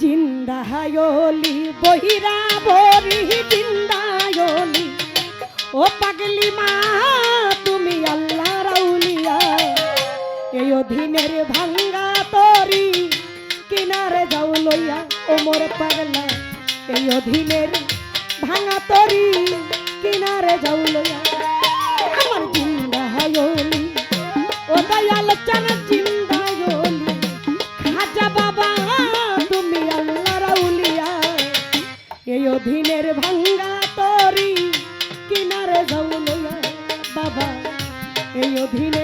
জিন্দায়লি বহিরা বরি জিন্দায়লি ও পাগলি মা, তুমি আল্লাহ রাউলিয়া এই অধীনের ভাঙ্গা তরি, কিনারে যাও লইয়া, ও মোর পাগলা। এই অধীনের ভাঙা তরি, কিনারে যাও লইয়া। আমার জিন্দায়লি ও দয়াল চানা জিন্দা ভিনের ভাঙ্গা তরি কিনারে যাও বাবা এই অধীন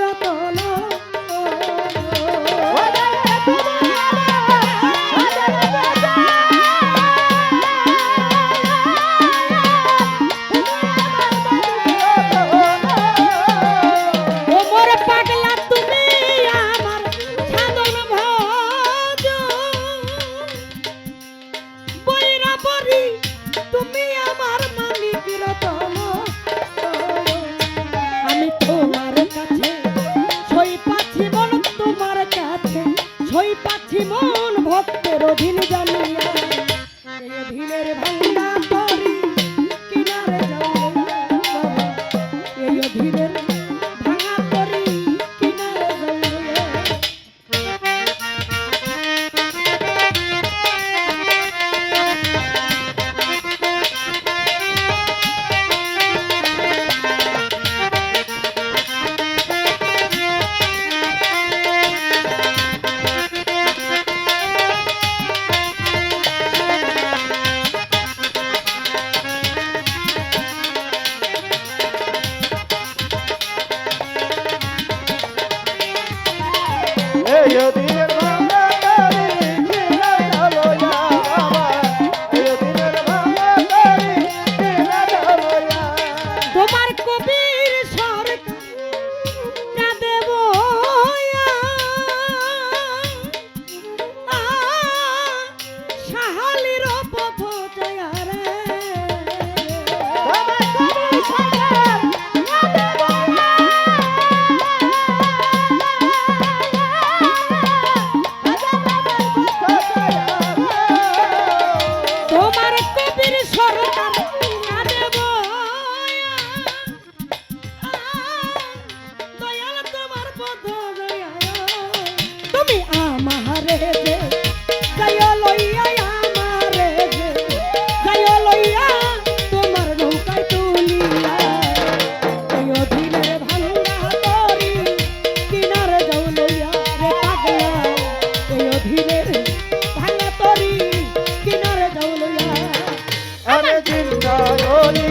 রাতলা Hidden. তোমার বৃন্দাবনী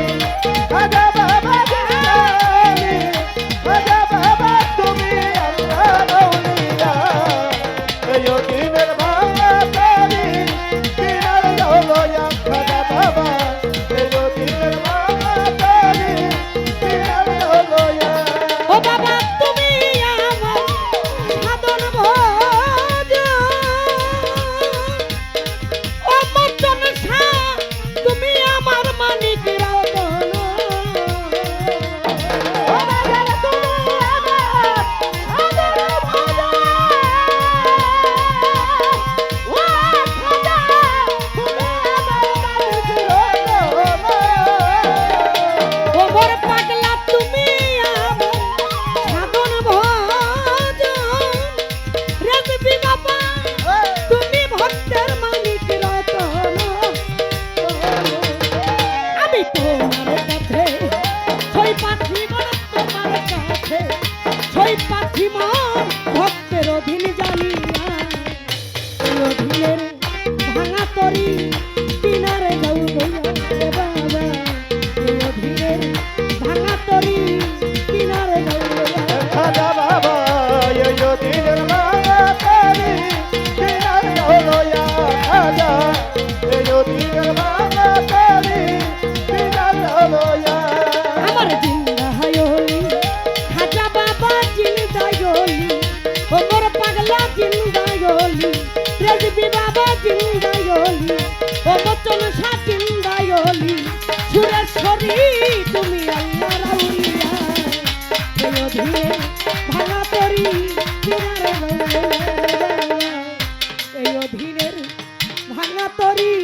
ভাঙা তরি।